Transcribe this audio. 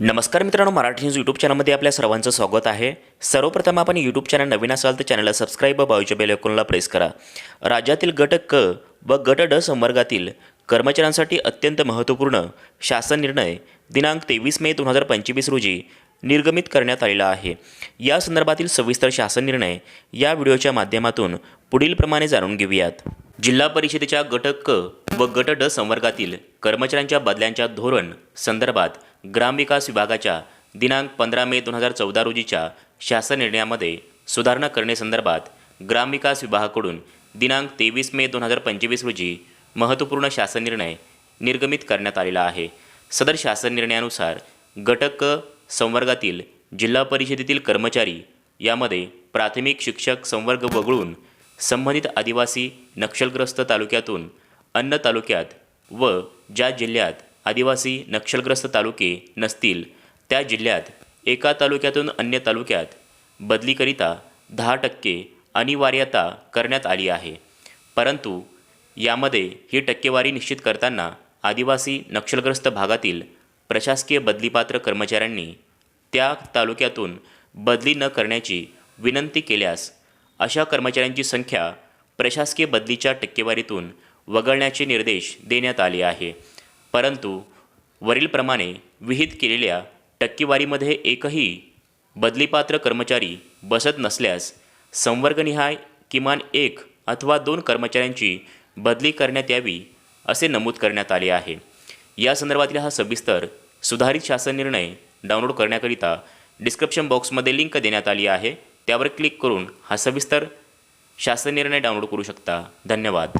नमस्कार मित्रांनो Marathi news YouTube चॅनलमध्ये आपल्या सर्वांचं स्वागत आहे. सर्वप्रथम आपण यूट्यूब चॅनल नवीन असाल तर चॅनलला सबस्क्राईब व बाजूच्या बेल प्रेस करा. राज्यातील गट क व गट ड संवर्गातील कर्मचाऱ्यांसाठी अत्यंत महत्त्वपूर्ण शासन निर्णय दिनांक तेवीस मे दोन हजार पंचवीस रोजी निर्गमित करण्यात आलेला आहे. या संदर्भातील सविस्तर शासन निर्णय या व्हिडिओच्या माध्यमातून पुढीलप्रमाणे जाणून घेऊयात. जिल्हा परिषदेच्या गट क व गट ड संवर्गातील कर्मचाऱ्यांच्या बदल्यांच्या धोरण संदर्भात ग्रामविकास विभागाच्या दिनांक पंधरा मे दोन हजार चौदा रोजीच्या शासन निर्णयामध्ये सुधारणा करण्यासंदर्भात ग्रामविकास विभागाकडून दिनांक तेवीस मे दोन हजार पंचवीस रोजी महत्त्वपूर्ण शासन निर्णय निर्गमित करण्यात आलेला आहे. सदर शासन निर्णयानुसार घटक संवर्गातील जिल्हा परिषदेतील कर्मचारी यामध्ये प्राथमिक शिक्षक संवर्ग वगळून संबंधित आदिवासी नक्षलग्रस्त तालुक्यातून अन्य तालुक्यात व ज्या जिल्ह्यात आदिवासी नक्षलग्रस्त तालुके नसतील त्या जिल्ह्यात एका तालुक्यातून अन्य तालुक्यात बदलीकरिता दहा टक्के अनिवार्यता करण्यात आली आहे. परंतु यामध्ये ही टक्केवारी निश्चित करताना आदिवासी नक्षलग्रस्त भागातील प्रशासकीय बदलीपात्र कर्मचाऱ्यांनी त्या तालुक्यातून बदली न करण्याची विनंती केल्यास अशा कर्मचाऱ्यांची संख्या प्रशासकीय बदलीच्या टक्केवारीतून वगळण्याचे निर्देश देण्यात आले आहे. परंतु वरीलप्रमाणे विहित केलेल्या टक्केवारीमध्ये एकही बदलीपात्र कर्मचारी बसत नसल्यास संवर्गनिहाय किमान एक अथवा दोन कर्मचाऱ्यांची बदली करण्यात यावी असे नमूद करण्यात आले आहे. या संदर्भातील हा सविस्तर सुधारित शासन निर्णय डाउनलोड करण्याकरिता डिस्क्रिप्शन बॉक्समध्ये लिंक देण्यात आली आहे. त्यावर क्लिक करून हा सविस्तर शासन निर्णय डाउनलोड करू शकता. धन्यवाद.